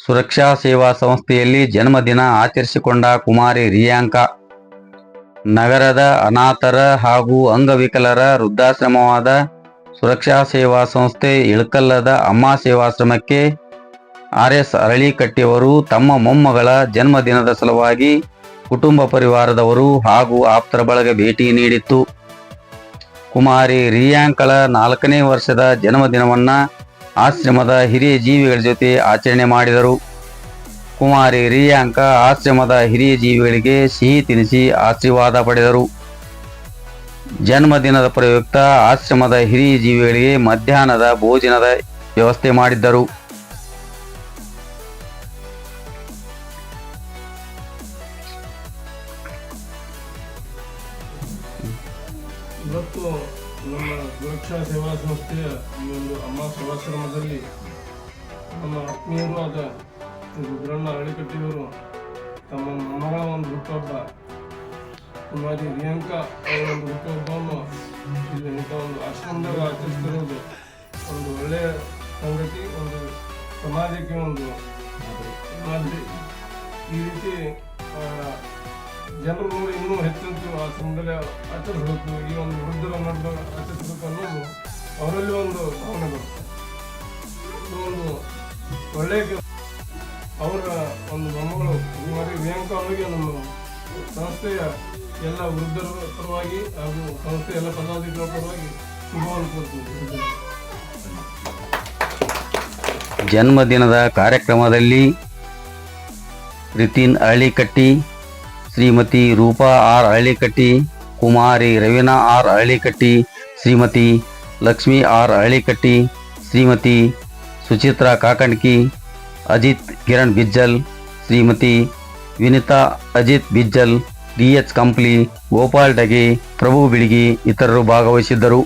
ಸುರಕ್ಷಾ ಸೇವಾ ಸಂಸ್ಥೆಯಲ್ಲಿ ಜನ್ಮದಿನ ಆಚರಿಸಿಕೊಂಡ ಕುಮಾರಿ ರಿಯಾಂಕ, ನಗರದ ಅನಾಥರ ಹಾಗೂ ಅಂಗವಿಕಲರ ವೃದ್ಧಾಶ್ರಮವಾದ ಸುರಕ್ಷಾ ಸೇವಾ ಸಂಸ್ಥೆ ಇಳಕಲ್ಲದ ಅಮ್ಮ ಸೇವಾಶ್ರಮಕ್ಕೆ ಆರ್ ಎಸ್ ಅರಳಿಕಟ್ಟಿಯವರು ತಮ್ಮ ಮೊಮ್ಮಗಳ ಜನ್ಮದಿನದ ಸಲುವಾಗಿ ಕುಟುಂಬ ಪರಿವಾರದವರು ಹಾಗೂ ಆಪ್ತರ ಬಳಗ ಭೇಟಿ ನೀಡಿತ್ತು. ಕುಮಾರಿ ರಿಯಾಂಕಳ ನಾಲ್ಕನೇ ವರ್ಷದ ಜನ್ಮದಿನವನ್ನ ಆಶ್ರಮದ ಹಿರಿಯ ಜೀವಿಗಳ ಜೊತೆ ಆಚರಣೆ ಮಾಡಿದರು. ಕುಮಾರಿ ರಿಯಾಂಕ ಆಶ್ರಮದ ಹಿರಿಯ ಜೀವಿಗಳಿಗೆ ಸಿಹಿ ತಿನಿಸಿ ಆಶೀರ್ವಾದ ಪಡೆದರು. ಜನ್ಮದಿನದ ಪ್ರಯುಕ್ತ ಆಶ್ರಮದ ಹಿರಿಯ ಜೀವಿಗಳಿಗೆ ಮಧ್ಯಾಹ್ನದ ಭೋಜನದ ವ್ಯವಸ್ಥೆ ಮಾಡಿದ್ದರು. ಇವತ್ತು ನಮ್ಮ ಸುರಕ್ಷಾ ಸೇವಾ ಸಂಸ್ಥೆಯ ಈ ಒಂದು ಅಮ್ಮ ಸೇವಾಶ್ರಮದಲ್ಲಿ ನಮ್ಮ ಆತ್ಮೀಯರು ಆದ ರುದ್ರಣ್ಣ ಅಳಿಕಟ್ಟಿಯವರು ತಮ್ಮ ಮೊಮ್ಮಗಳ ಒಂದು ಹುಟ್ಟುಹಬ್ಬ, ಕುಮಾರಿ ರಿಯಾಂಕಾ ಅವರ ಒಂದು ಹುಟ್ಟುಹಬ್ಬವನ್ನು ಇಲ್ಲಿ ಇಂಥ ಒಂದು ಆಶ್ರಮದಾಗ ಆಚರಿಸ್ತಿರೋದು ಒಂದು ಒಳ್ಳೆಯ ಸಂಗತಿ, ಒಂದು ಸಮಾಜಕ್ಕೆ ಒಂದು ಮಾದರಿ. ಈ ರೀತಿ ಜನರು ನೋಡಿ ಇನ್ನೂ ಹೆಚ್ಚೆಚ್ಚು ಆ ಸಮುದಾಯ ಆಚರಿಸಬೇಕು ಈ ಒಂದು ವೃದ್ಧರ ನಡುವೆ ಆಚರಿಸಬೇಕು ಅನ್ನೋದು ಅವರಲ್ಲಿ ಒಂದು ಭಾವನೆ ಬರುತ್ತೆ ಒಂದು ಒಳ್ಳೆಯ. ಅವರ ಒಂದು ಮೊಮ್ಮಗಳು ರಿಯಾಂಕಾ ಅವರಿಗೆ ನಮ್ಮ ಸಂಸ್ಥೆಯ ಎಲ್ಲ ವೃದ್ಧರ ಪರವಾಗಿ ಹಾಗೂ ಸಂಸ್ಥೆಯ ಎಲ್ಲ ಪದಾಧಿಕಾರಿಗಳ ಪರವಾಗಿ ಶುಭವನ್ನು ಕೊಡ್ತೀವಿ ಜನ್ಮದಿನದ ಕಾರ್ಯಕ್ರಮದಲ್ಲಿ Ritin Aralikatti Shrimati Roopa R Alikatti Kumari Raveena R Alikatti Shrimati Lakshmi R Alikatti Shrimati Suchitra Kakanki, Ajit Kiran Bijjal, Shrimati Vinita Ajit Bijjal, D H Kampli, Gopal Dage, Prabhu Biligi ಇತರರು ಭಾಗವಹಿಸಿದ್ದರು.